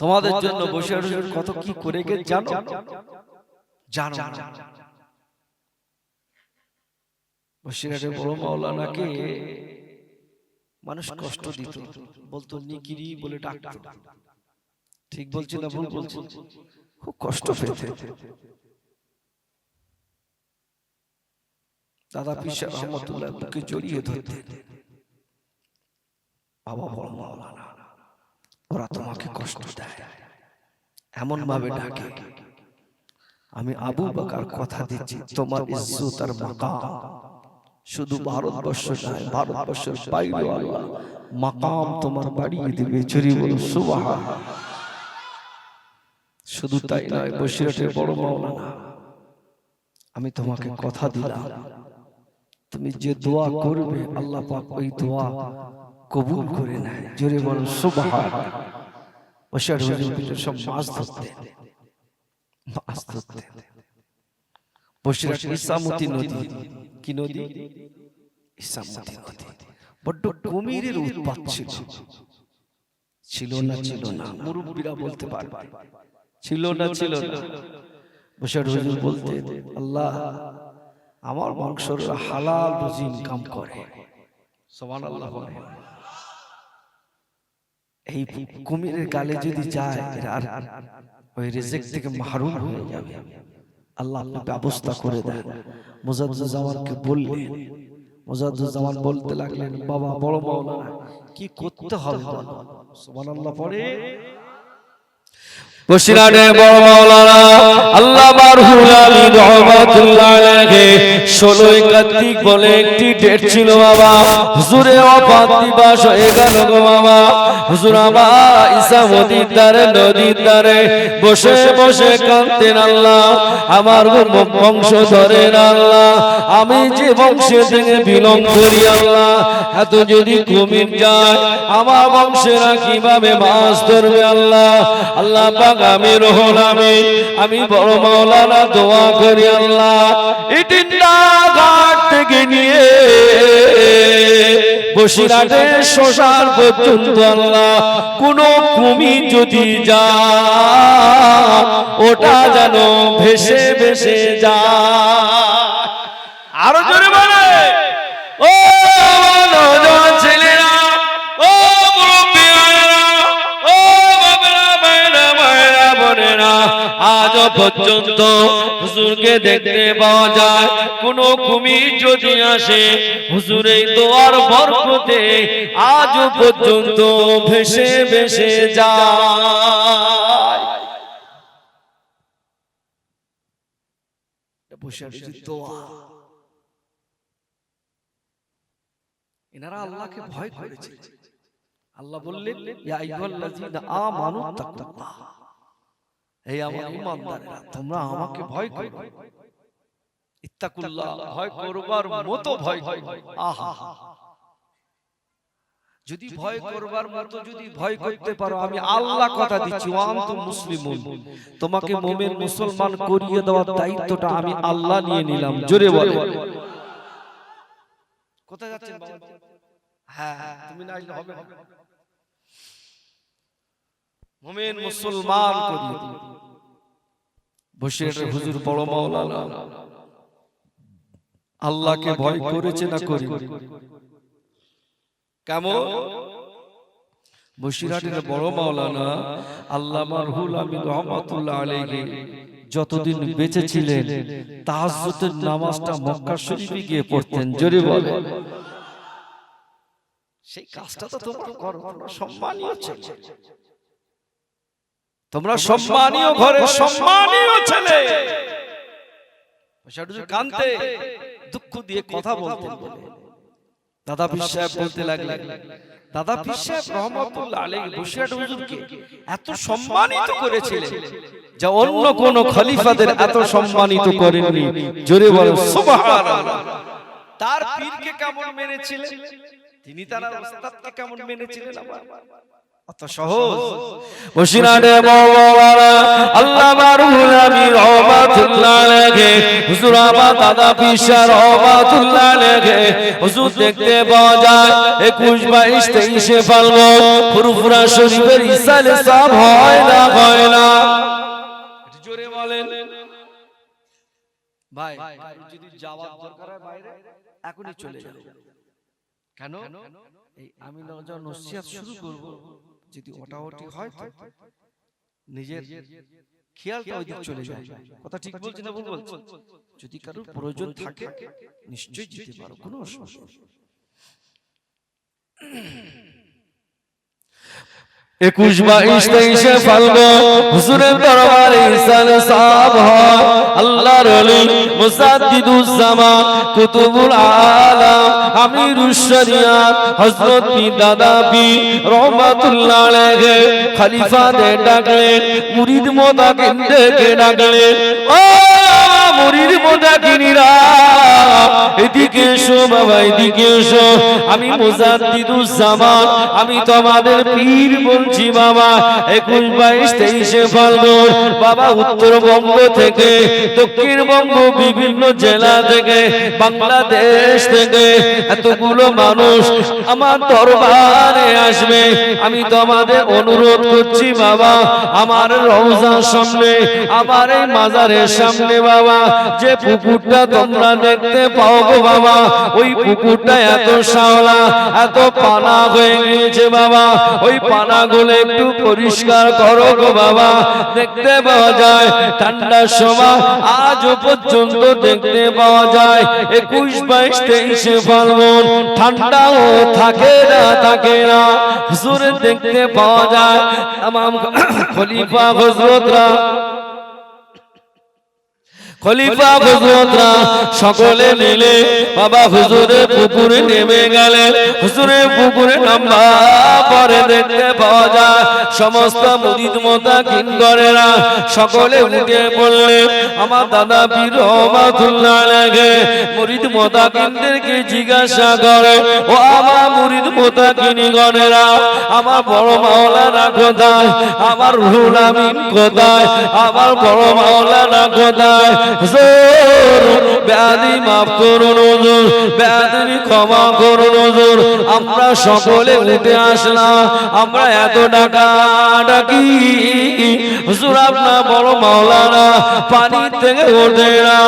তোমাদের জন্য বসে কত কি করে গে জানো? জানো? না। বসিরহাটে বড় মাওলানাকে মানুষ কষ্ট দিত। বলতো নিকিরি বলে ডাকতো। ঠিক বলছি না ভুল বলছি? খুব কষ্ট পেতে দাদা পিসা রহমতুল্লাহ বুকে জড়িয়ে ধরতে বাবা বড় মাওলানা। ওরা তোমাকে কষ্ট দেয়। এমন ভাবে ডাকে। আমি আবু বাকার কথা দিচ্ছি তোমার ইজ্জত আর মাকাম শুধু ভারতবর্ষ নয় ভারতবর্ষের বাইরে আল্লাহ মাকাম তোমার বাড়িয়ে দিবে চুরি বল সুবহান। শুধু তাই নয় বসিরহাটের বড় মাওলানা। আমি তোমাকে কথা দিলাম। তুমি যে দোয়া করবে আল্লাহ পাক ওই দোয়া কবুল করে নেয়। জোরে বল সুবহান। বসিরহাট হুজুর সব মাছ মাছ ইসামতি নদী। কি নদী? ইসামতি নদী। বড্ড কুমিরের উৎপাত ছিল। ছিল না ছিল না। বলতে পারবে। ছিল না ছিল না। বসিরহাট হুজুর বলতে, আল্লাহ, আমার বংশর হালাল রুজি ইনকাম করে। সমান আল্লাহ। এই কুমিরের গালে যদি যায়, আর ওই রেজেক থেকে মাহরুম হয়ে যাবে। আল্লাহ আপনি ব্যবস্থা করে দেন। মুজাদ্দুজ্জামানকে বললেন জামান বলতে লাগলেন, বাবা, বড় মাওলানা, কি করতে হবে? সুবহানাল্লাহ, পড়ে। বসিরাটে বড় মাওলানা আল্লাহ রহমাতুল্লাহ আলাইহি 16 কার্তিক বলে একটি ডেট ছিল বাবা। হুজুরে দিবস হয়ে গেল গো বাবা। হুজুর দ্বারে, নদীর দ্বারে বসে বসে কাঁদতেন আল্লাহ। আমার বংশ ধরেন আল্লাহ। আমি যে বংশে থেকে বিলং করি আল্লাহ। এত যদি কমে যায়, আমার বংশেরা কীভাবে মাছ ধরবে আল্লাহ? আল্লাহ আমি রহল আমি আমি বড় মাওলানা, দোয়া করি আল্লাহ। থেকে নিয়ে শ্মশান পর্যন্ত আল্লাহ, কোন কুমি যদি যা ওটা যেন ভেসে ভেসে যা আরও জোরে আজ পর্যন্ত হুজুরকে দেখতে পাওয়া যায়, কোন কুমির যদি আসে, হুজুর এই দোয়ার বরকতে আজ পর্যন্ত ভেসে ভেসে যায়। বসিরহাটের দোয়া। এনারা আল্লাহকে ভয় করেছে। আল্লাহ বললেন, ইয়া আইয়ুহাল্লাযীনা আমানু তাকুল্লাহ। আমার ঈমানদারেরা তোমরা আমাকে ভয় করো। ইত্তাকুল্লাহ ভয় করবার মতো ভয় আহা যদি ভয় করবার মতো যদি ভয় করতে পারো আমি আল্লাহ কথা দিচ্ছি তো মুসলিমুন। তোমাকে মোমেন মুসলমান করিয়ে দেওয়ার দায়িত্বটা আমি আল্লাহ নিয়ে নিলাম। জোরে বলে কোথায় যাচ্ছেন বাবা? হ্যাঁ হ্যাঁ তুমি না আসলে হবে হবে। মোমেন মুসলমান করিয়ে দিল বসে হুজুর বড় মাওলানা। আল্লাহকে ভয় করেছে না করি কেমন? বসিরহাটের বড় মাওলানা আল্লামা রুহুল আমিন রহমাতুল্লাহ আলাইহি যতদিন বেঁচে ছিলেন তাহাজ্জুদের নামাজটা মক্কা শরীফে গিয়ে পড়তেন জোরে বলে সেই কাজটা তো তোমরা করো সম্মানীয় ছেলে তোমরা সম্মানীয় ঘরে সম্মানীয় ছেলে। কানতে দুঃখ দিয়ে কথা বলতেন। দাদা পীর সাহেব বলতে লাগলেন দাদা পীর সাহেব রহমতুল্লাহ আলাইহি বসিরহাট হুজুরকে এত সম্মানিত করেছিলেন যা অন্য কোন খলিফাদের এত সম্মানিত করেননি। জোরে বলেন সুবহানাল্লাহ। তার পীরকে কেমন মেনেছিলেন? তিনি তার ওস্তাদকে কেমন মেনেছিলেন? আবার অত সহজ। বসিনারে মওলানা আল্লামা রুহুল আমিন রহমাতুল্লাহ আলাইহি। হুজুর আমার দাদা পীর রহমাতুল্লাহ আলাইহি। হুজুর দেখতে পাওয়া 21 22 23 এ ফাল্গুন ফুরফুরা শরীফের ইসালে সব হয় না হয় না। জোরে বলেন। ভাই যদি যাওয়ার দরকার হয় বাইরে এখনই চলে যাও। কেন? এই আমি যখন নসিহত শুরু করব। যদি ওটাওটি হয় তো নিজের খেয়ালটা ওই দিক চলে যায়। কথা ঠিক বলছি না ভুল বলছি যদি কারোর প্রয়োজন থাকে নিশ্চয়ই যেতে পারো কোনো অসুবিধা। একুশ বাইশ তেইশে ফাল্গুন হুজুরের দরবারে ইসাল সাহাব হয়। আল্লাহর ওলি মুসাদ্দিদুজ্জামান কুতুবুল আলাম আমিরুশ শরিয়াত হযরত পীর দাদা পীর রহমাতুল্লাহ আলাইহি খলিফা দে ডাকলেন মুরিদ মোদাকিন ডেকে ডাকলেন। ও মুরিদ মোদাকিনীরা! এদিকে এসো বাবা, এদিকে এসো। আমি মুজাদ্দিদুজ্জামান আমি তোমাদের পীর বলছি বাবা। একুশ, বাইশ, তেইশে ফাল্গুন। বাবা, উত্তরবঙ্গ থেকে, দক্ষিণবঙ্গ বিভিন্ন জেলা থেকে, বাংলাদেশ থেকে এতগুলো মানুষ আমার দরবারে আসবে। আমি তোমাদের অনুরোধ করছি বাবা, আমার রওজার সামনে, আমার এই মাজারের সামনে বাবা, যে পুকুরটা তোমরা দেখতে পাও গো বাবা, ওই পুকুরটা এত শাওলা এত পানা হয়ে গিয়েছে বাবা। ওই পানাগুলো একটু পরিষ্কার করো গো বাবা। দেখতে পাওয়া যায় ঠান্ডার সময় আজও পর্যন্ত দেখতে পাওয়া যায়। একুশ, বাইশ, তেইশে ফাল্গুন ঠান্ডাও থাকে না থাকে না। হুজুরে দেখতে পাওয়া যায়, তামাম খলিফা হজরতরা খলিফা হজরতরা সকলে মিলে বাবা হুজুরে পুকুরে নেমে গেলেন হুজুরে পুকুরে নাম্বা পরে দেখতে পাওয়া যায়, সমস্ত মুরিদ মোতা কিঙ্করেরা সকলে উঠে পড়লেন আমার দাদা বীর রহমাতুল্লাহ আলাইহি মুরিদ মোতা কিনদেরকে জিজ্ঞাসা করে, ও আমার মুরিদ মোতা কিনিগণেরা আমার বড় মাওলানা কোথায়? আমার রুহুল আমিন কোথায়? আমার বড় মাওলানা কোথায়? হুজুর ব্যাধি মাফ করুন হুজুর ব্যাধি ক্ষমা করুন হুজুর আমরা সকলে উঠে আসলাম, আমরা এত টাকা ডাকি। হুজুর, আপনার বড় মাওলানা পানি থেকে ওঠে না।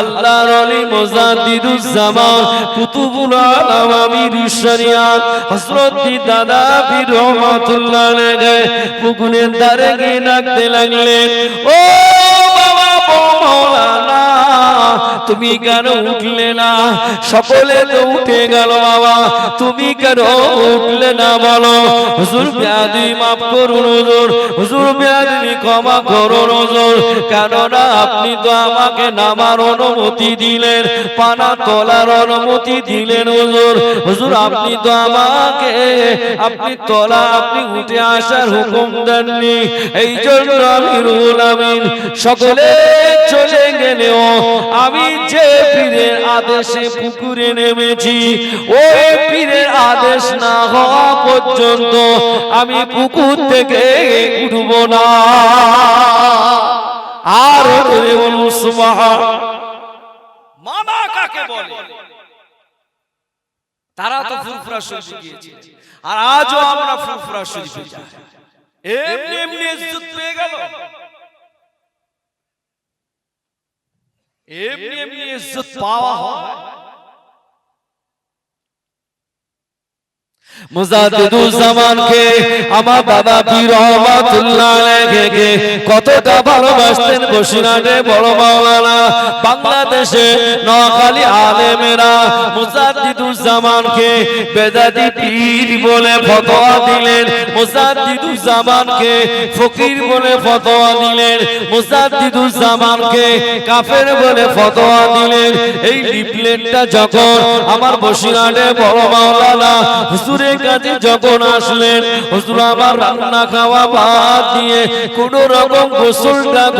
আল্লাহর অলি মুজাদ্দিদুজ্জামান কুতুবুল আলম আমির শরিয়াত, হযরত দাদা বীর রহমাতুল্লাহ আলাইহি পুকুরের ধারে গিয়ে ডাকতে লাগলেন। ও বড় মাওলানা তুমি কেন উঠলে না? সকলে তো উঠে গেল বাবা। তুমি কেন উঠলে না বলো? হুজুর ব্যাধি মাফ করুন হুজুর। হুজুর ব্যাধি ক্ষমা করুন হুজুর। কেননা আপনি তো আমাকে নামার অনুমতি দিলেন, পানা তোলার অনুমতি দিলেন হুজুর। হুজুর, আপনি তো আমাকে, আপনি তোলা, আপনি উঠে আসার হুকুম দেননি। এই জন্য আমি রুহুল আমিন, সকলে চলে গেলেও আমি যে পীরের আদেশে পুকুরে নেমেছি, ওই পীরের আদেশ না হওয়া পর্যন্ত আমি পুকুর থেকে উঠব না। আর বলুন সুবহান। মানা কাকে বলে? তারা তো ফুরফুরা গিয়েছে। আর আজও আমরা ফুরফুরা শরীফে এমনি এমনি ইজ্জত পেয়ে গেল। এমনি এমনি ইজ্জত পাওয়া হয় মুজাদ্দিদুজ্জামানকে আমার বাবা পীর রহমাতুল্লাহ আলাইহিকে কতটা ভালোবাসতেন বসিরহাটে বড় মাওলানা। বাংলাদেশে নোয়াখালী আলেমেরা মুজাদ্দিদুজ্জামানকে বেদাতি পীর বলে ফতোয়া দিলেন মুজাদ্দিদুজ্জামানকে ফকির বলে ফতোয়া দিলেন মুজাদ্দিদুজ্জামানকে কাফের বলে ফতোয়া দিলেন। এই লিফলেটটা যখন আমার বসিরহাটে বড় মাওলানা হুজুরের কাছে যখন আসলেন, হুজুর আমার রান্না খাওয়া দিয়ে কোন রকম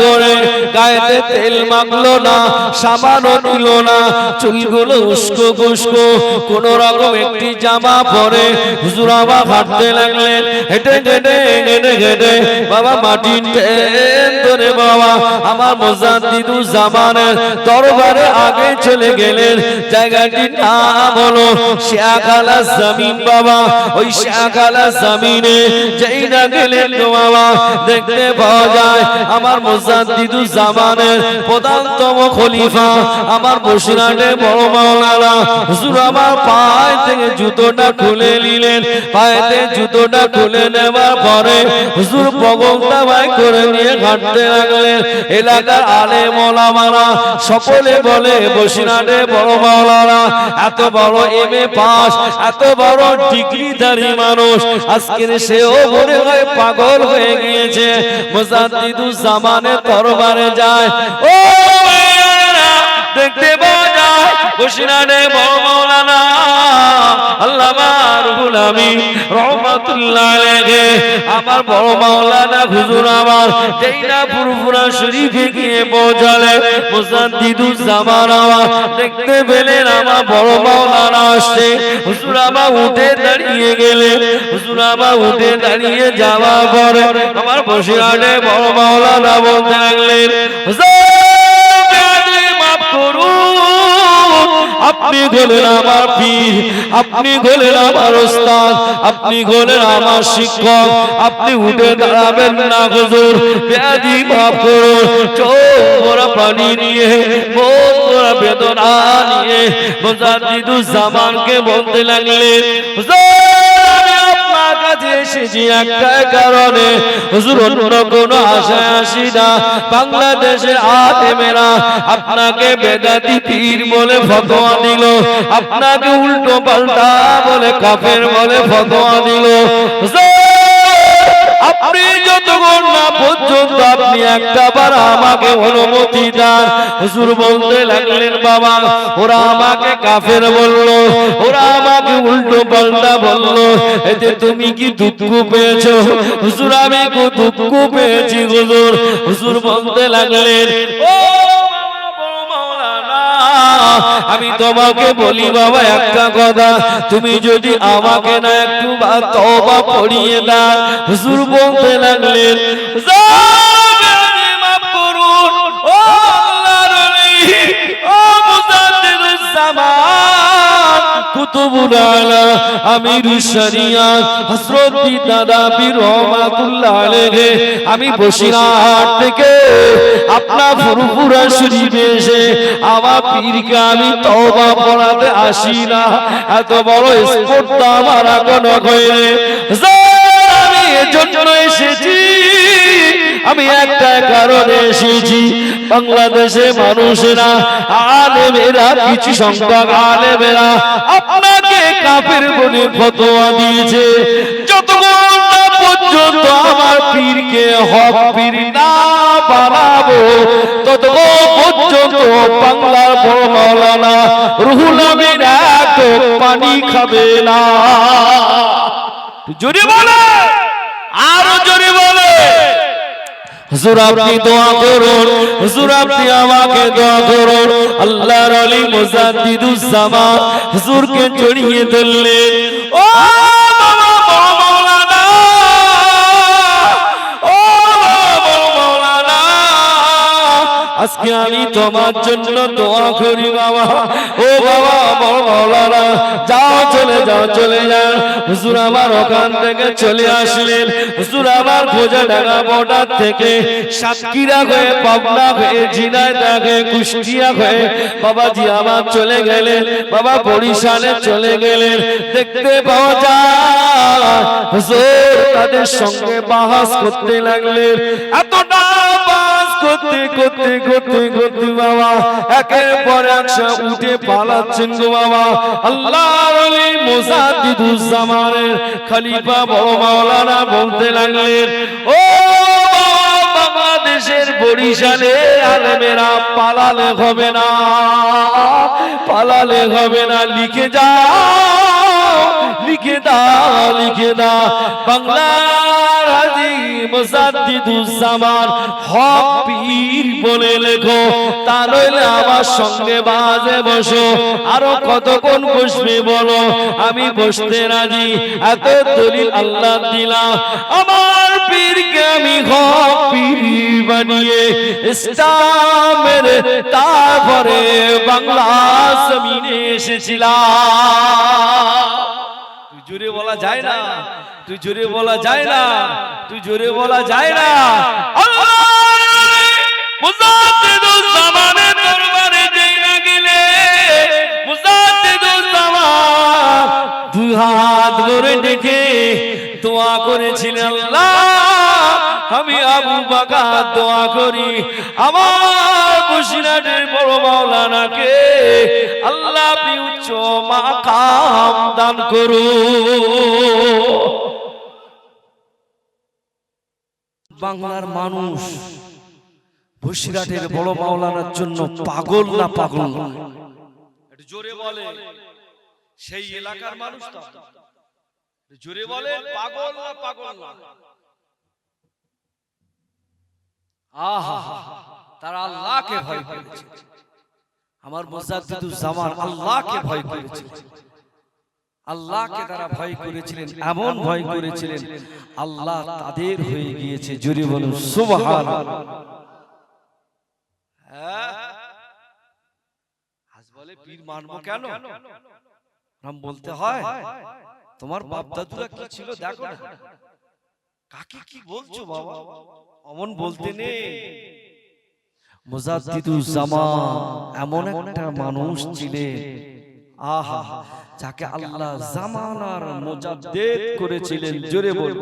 করে গায়েতে তেল মাখলো না, সাবানও নিল না, চুলগুলো উস্কো গুস্কো কোন রকম একটি জামা পরে হুজুর আবার লাগলেন, হেঁটে হেঁটে হেঁটে হেঁটে, বাবা মাটির ভেতরে বাবা, আমার মোজাদ্দিদু জামানের দরবারে আগে চলে গেলেন, জায়গাটির নাম হলো শাকালা জমিন বাবা। ওই শাকালা জমিনে যেই না গেলেন বাবা দেখতে পাওয়া যায়, আমার জামানের প্রধানতম খলিফা, আমার বড় মাওলানা। হুজুর আমার পায়ে থেকে জুতোটা খুলে নিলেন পায়েতে জুতোটা খুলে পরে হুজুর ভাই করে নিয়ে হাঁটতে লাগলেন। এলাকার আলে সকলে বলে বসিরাটে বড় মাওলানা, এত বড় এম এ পাস, এত বড় ডিগ্রিধারী মানুষ। আজকের সেও মনে হয় পাগল হয়ে গিয়েছে। জামানে তরবারে যায়। ও দেখতে রহমাতুল্লাহ আলাইহি। আমার বড় মাওলানা হুজুর আমার, যেই ফুরফুরা শরীফে গিয়ে আমার। দেখতে পেলেন আমার বড় মাওলানা আসছে। হুজুর আমার উঠে দাঁড়িয়ে গেলেন। হুজুর আমার উঠে দাঁড়িয়ে যাওয়ার পরে আমার বসিরহাটে বড় মাওলানা বলতে লাগলেন আপনি হলেন আমার পীর, আপনি হলেন আমার ওস্তাদ, আপনি হলেন আমার শিক্ষক, আপনি উঠে দাঁড়াবেন না হুজুর ব্যাধি মাফ করুন, চোখ পানি নিয়ে, মন বেদনা নিয়ে জামানকে বলতে লাগলেন, হুজুর এসেছি একটা কারণে। হুজুর অন্য কোনো আশা আসি না। বাংলাদেশের আলেমেরা আপনাকে বেদাতি পীর বলে ফতোয়া দিল। আপনাকে উল্টো পাল্টা বলে কাফের বলে ফতোয়া দিল। হুজুর, আপনি যতক্ষণ না পর্যন্ত আপনি একটা বার আমাকে অনুমতি দেন হুজুর বলতে লাগলেন বাবা ওরা আমাকে কাফের বলল ওরা আমাকে উল্টো পাল্টা বলল এতে তুমি কি দুঃখ পেয়েছ? হুজুর আমি দুঃখ পেয়েছি হুজুর। হুজুর বলতে লাগলেন ও মাওলানা, আমি তোমাকে বলি বাবা, একটা কথা। তুমি যদি আমাকে না একটু বা তওবা পড়িয়ে দাও, হুজুর বলতে লাগলেন "জামিয়ানি কুতুবুল আলা আমিরুশ শরিয়াত হযরত দাদা পীর রহমাতুল্লাহ আলাইহি। আমি বসিরহাট থেকে আপনার ফুরফুরা শরীফে এসে আমার পীরকে আমি তওবা পড়াতে আসি না। এত বড় স্পর্ধা আমার এখনও হয়ে আমি এজন্য এসেছি আমি একটা কারণে এসেছি। বাংলাদেশে মানুষেরা আলেমেরা কিছু সংখ্যক আলেমেরা আপনাকে কাফের বলে ফতোয়া দিয়েছে। যতক্ষণ না পর্যন্ত আমার পীরকে হক পীর না বানাবো ততক্ষণ পর্যন্ত বাংলার বড় রুহুল আমিন পানি খাবে না। জোরে বলে আরও জোরে বলে। হুজুর, আপনি দোয়া করুন। হুজুর, আপনি আমাকে দোয়া করুন। আল্লাহর আলী মুজাদ্দিদুজ জামান হুজুরকে জড়িয়ে ধরলেন। ও আজকে আমি তোমার জন্য দোয়া করি, বাবা। ও বাবা বড় মাওলানা যাও, চলে যাও চলে যাও। হুজুর আমার ওখান থেকে চলে আসলেন। হুজুর আমার খোঁজা ডাঙ্গা বর্ডার থেকে সাতক্ষীরা হয়ে, পাবনা হয়ে, ঝিনাইদহ হয়ে, কুষ্টিয়া হয়ে বাবাজি আমার চলে গেলেন। বাবা বরিশালে চলে গেলেন। দেখতে পাওয়া যায়, হুজুর তাদের সঙ্গে বাহাস করতে লাগলেন। এতটা করতে করতে করতে করতে বাবা। একের পর একশো উঠে পালাচ্ছেন গো বাবা। আল্লাহর জামানের খলিফা বড় মাওলানা বলতে লাগলেন, ও বাংলাদেশের বরিশালে আলেমেরা পালালে হবে না, পালালে হবে না, লিখে যাও। লিখে দাও লিখে দাও বাংলার হাজি মুসাদ্দিদুজ্জামান হক পীর বলে লেখো। তা নইলে আমার সঙ্গে বাজে বসো। আরও কতক্ষণ বসবে বলো? আমি বসতে রাজি। এত দলিল আল্লাহ দিলাম আমার পীরকে আমি হক পীর বানিয়ে ইসলামের তারপরে বাংলা জমিনে এসেছিলাম। জোরে বলা যায় না। তুই জোরে বলা যায় না। তুই জোরে বলা যায় না। দুই হাত ধরে ডেকে দোয়া করেছিলেন। আল্লাহ। আমি আবু বাকার দোয়া করি। আমার বসিরাটের বড় মাওলানাকে আল্লাহ আপনি উচ্চ মাকাম দান করুন। বাংলার মানুষ বসিরাটের বড় মাওলানার জন্য পাগল না পাগল? জোরে বলে। সেই এলাকার মানুষ জোরে বলে, পাগল না পাগল? না আহা তারা আল্লাহকে ভয় করেছে। আমার জামান আল্লাহকে ভয় করেছে। আল্লাহকে তারা ভয় করেছিলেন, এমন ভয় করেছিলেন, আল্লাহ তাদের হয়ে গিয়েছে, জুরি বলুন সুবহান হ্যাঁ? আজ বলে পীর মানবো কেন? নাম বলতে হয়, তোমার বাপ দাদুরা কি ছিল দেখো কাকে কি বলছো বাবা? অমন বলতে নেই। মুজাদ্দিদুল জামান এমন একটা মানুষ ছিলেন আহা যাকে আল্লাহ জামানার মুজাদ্দিদ করেছিলেন জোরে বল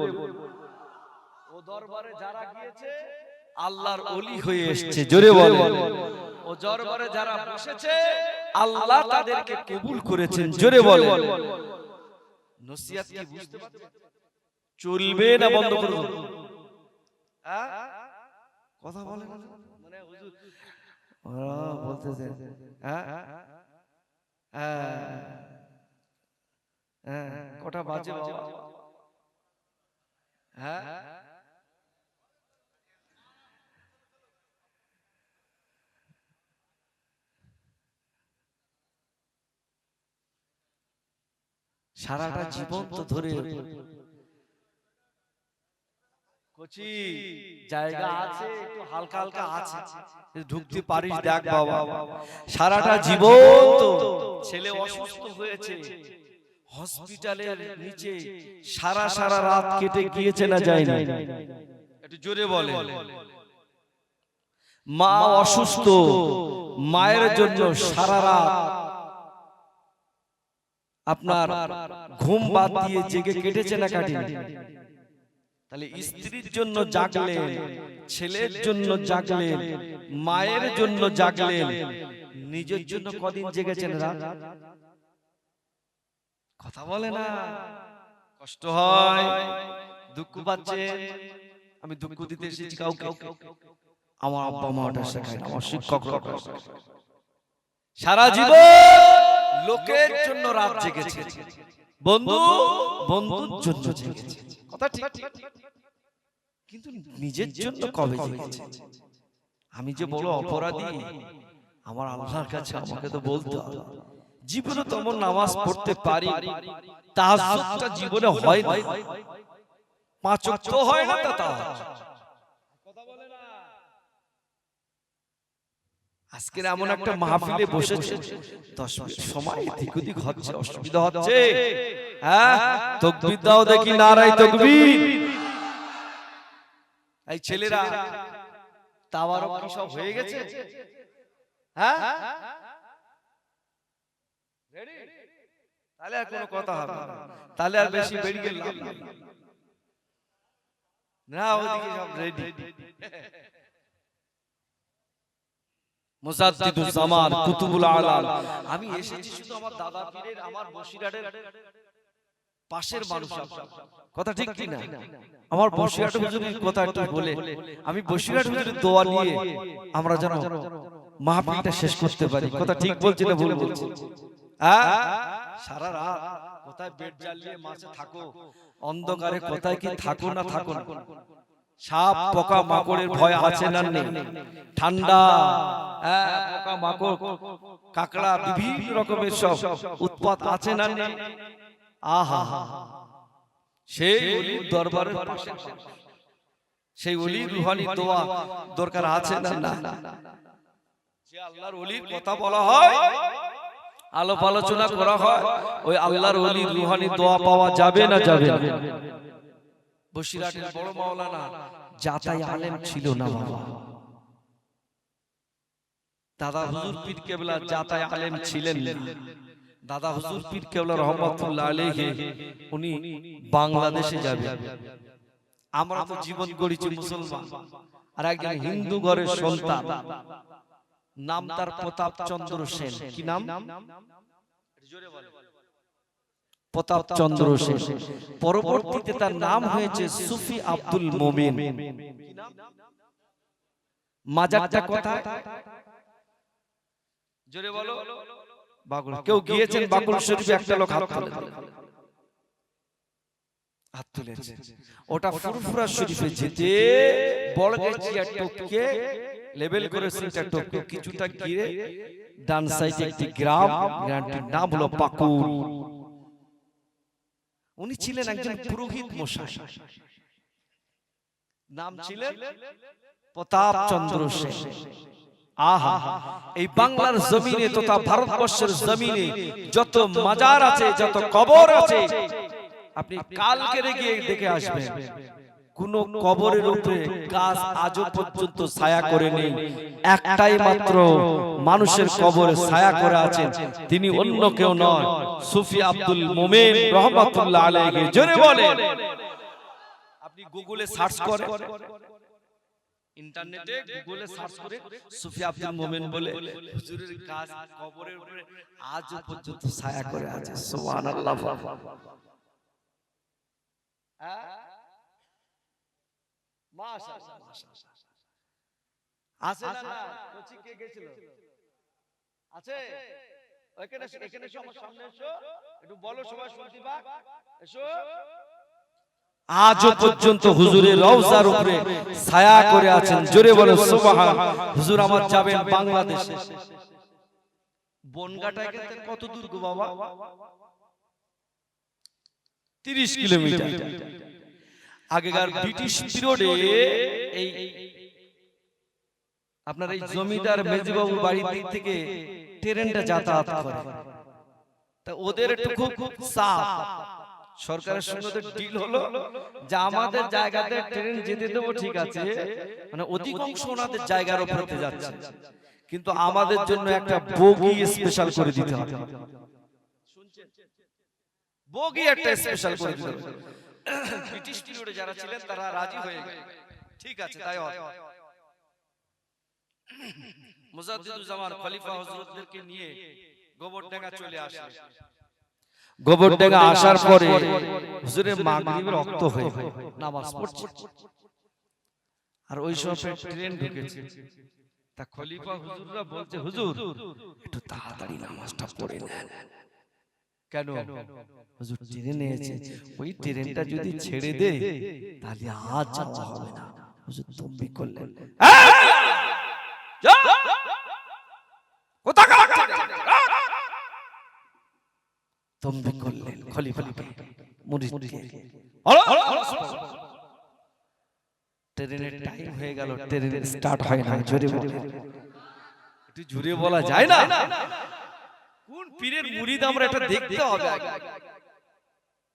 ও দরবারে যারা গিয়েছে আল্লাহর ওলি হয়ে এসেছে জোরে বল ও দরবারে যারা বসেছে আল্লাহ তাদেরকে কবুল করেছেন জোরে বল নসিহত কি বুঝতে পারছেন? চলবে না বন্ধ করে দেবো? হ্যাঁ? কথা বলে? মানে হুজুর। ওরা বলতেছে হ্যাঁ হ্যাঁ হ্যাঁ কটা বাজে বাবা? হ্যাঁ? সারাটা জীবন তো ধরে কচি। জায়গা আছে একটু হালকা হালকা আছে। ঢুকতে পারিস দেখ বাবা। সারাটা জীবন তো ছেলে অসুস্থ হয়েছে। হসপিটালের নিচে সারা সারা রাত কেটে গিয়েছে না যায়নি? একটু জোরে বলে। মা অসুস্থ। মায়ের জন্য সারা রাত আপনার ঘুম বাদ দিয়ে জেগে কেটেছে না কাটেনি। তাহলে স্ত্রীর জন্য জাগলেন ছেলের জন্য জাগলেন মায়ের জন্য জাগলেন নিজের জন্য কদিন জেগেছেন রাত? কথা বলে না। কষ্ট হয় দুঃখ পাচ্ছে আমি দুঃখ দিতে এসেছি কাউকে। আমার আব্বা মা ওটা শেখায় আমার শিক্ষক সারা জীবন লোকের জন্য রাত জেগেছে। বন্ধু বন্ধুর জন্য জেগেছে। কথা ঠিক। কিন্তু নিজের জন্য কবে জেগেছে আমি যে বড় অপরাধী আমার আল্লাহর কাছে আমাকে তো বলতে হবে। জীবনে তেমন নামাজ পড়তে পারি তাহাজ্জুদটা জীবনে হয় না। পাঁচ ওয়াক্ত হয় না তা তাহাজ্জুদ। আজকের এমন একটা মাহফিলে বসেছে। দশ সময় এদিক ওদিক হচ্ছে অসুবিধা হচ্ছে। হ্যাঁ? তকবির দাও দেখি নারাই তকবির। এই ছেলেরা তাওয়ার কি সব হয়ে গেছে? হ্যাঁ? Ready? তাহলে আর কোনো কথা হবে। তাহলে আর বেশি বেরিয়ে গেলাম। না ওদিকে সব রেডি মুজাদ্দিদুল জামান কুতুবুল আলাম আমি এসেছি শুধু আমার দাদা পীরের আমার বসিরহাটের পাশের মানুষ কথা ঠিক কি না আমার বসিরহাট হুজুরের কথা একটু বলে আমি বসিরহাট হুজুরের দোয়া নিয়ে আমরা যেন মাহফিলটা শেষ করতে পারি। কথা ঠিক বলছি না ভুল বলছি? হ্যাঁ সারা রাত কোথায় বেড জ্বালিয়ে মাঝে থাকো? অন্ধকারে কোথায় কি থাকো না থাকো না সাপ পোকা মাকড়ের ভয় আছে না নেই। ঠান্ডা। হ্যাঁ, পোকা মাকড় কাকড়া বিভিন্ন রকমের সব উৎপাত আছে না নেই। আহা সেই অলির দরবারের পাশে সেই ওলি রুহানি দোয়া দরকার আছে না না যে আল্লাহর ওলির কথা বলা হয় আলোপ আলোচনা করা হয় ওই আল্লাহর ওলি রুহানি দোয়া পাওয়া যাবে না যাবে না বসিরহাটের বড় মাওলানা জাতাই আলেম ছিল না বাবা দাদা হুজুর পীর কেবলা জাতাই আলেম ছিলেন না দাদা হুজুর পীর কেবলা রহমতুল্লাহ আলাইহি উনি বাংলাদেশে যাবে। আমরা তো জীবন গড়িছি মুসলমান। আর একজন হিন্দু ঘরের সন্তান। নাম তার প্রতাপ চন্দ্র সেন। কি নাম? প্রতাপ চন্দ্র সেন। পরবর্তীতে তার নাম হয়েছে সুফি আব্দুল মোমিন। মাজারটা কোথায়? জোরে বলো। কেউ গিয়েছেন বাকুল শরীফে একটা লোক হাত তুলে হাত তুলেছে। ওটা ফুরফুরা শরীফে যেতে বড় গেছিয়া টপকে লেভেল করে সেটা টপকে কিছুটা গিয়ে ডান সাইডে একটি গ্রাম গ্রামটির নাম হলো পাকুর উনি ছিলেন একজন পুরোহিত মশাই। নাম ছিলেন প্রতাপ চন্দ্র সেন। আহা, এই বাংলার জমিনে তথা ভারতবর্ষের জমিনে যত মাজার আছে, যত কবর আছে, আপনি কালকে গিয়ে দেখে আসবেন। কোন কবরের উপরে গাছ পর্যন্ত ছায়া করে নেই। একটাই মাত্র মানুষের কবরে ছায়া করে আছেন। তিনি অন্য কেউ নয় সুফি আব্দুল মোমেন রহমাতুল্লাহ আলাইহি। জোরে আপনি গুগলে সার্চ করেন। ইন্টারনেটে গুগলে সার্চ করে সুফি আব্দুল মোমেন বলে হুজুরের কাজ কবরের উপরে আজও পর্যন্ত ছায়া করে আছে। সুবহানাল্লাহ। মাশাআল্লাহ আছে না না কোচি কে গেছিল? আছে? এখানে এখানে এসো আমার সামনে এসো। একটু বলো সবাই শুনতে পাক। এসো। আজও পর্যন্ত হুজুরের রওজার উপরে ছায়া করে আছেন। জোরে বলে, সুবহান। হুজুর আমার যাবেন বাংলাদেশে। বনগাটা কত দূর গো বাবা? 30 কিলোমিটার। আগেকার ব্রিটিশ পিরিয়ডে এই আপনার এই জমিদার মেজবাবু বাড়ির দিক থেকে ট্রেনটা যাতায়াত করে। তা ওদের একটু খুব খুব চাপ। সরকারের সঙ্গে তো ডিল হলো। যে আমাদের জায়গাতে ট্রেন যেতে দেবো ঠিক আছে। মানে অধিকাংশ ওনাদের জায়গার উপরে যাচ্ছে। কিন্তু আমাদের জন্য একটা বগি স্পেশাল করে দিতে হবে। বগি একটা স্পেশাল করে দিতে হবে। ব্রিটিশ পিরিয়ডে যারা ছিলেন তারা রাজি হয়ে গেল ঠিক আছে তাই হয় মুজাদ্দিদুজ্জামান খলিফা হযরতদেরকে নিয়ে গোবরডাঙ্গা চলে আসে গোবরডাঙ্গা আসার পরে হুজুরের মাগরিবের রক্ত হয়ে নামাজ পড়ছে। আর ওই সময় ট্রেন ঢুকেছে। তা খলিফা হুজুররা বলছে হুজুর একটু তাড়াতাড়ি নামাজটা পড়ে নেন। কেন? হুজুর ট্রেনে নিয়েছে ওই ট্রেনটা যদি ছেড়ে দে তাহলে আজ যাওয়া হবে না। হুজুর তম্বি করলেন। তম্বি করলেন খলিফা। মুরিদকে ট্রেনের টাইম হয়ে গেল ট্রেনের স্টার্ট হয় না জোরে বলে একটু জোরে বলা যায় না? কোন পীরের মুরিদ আমরা এটা দেখতে হবে আগে।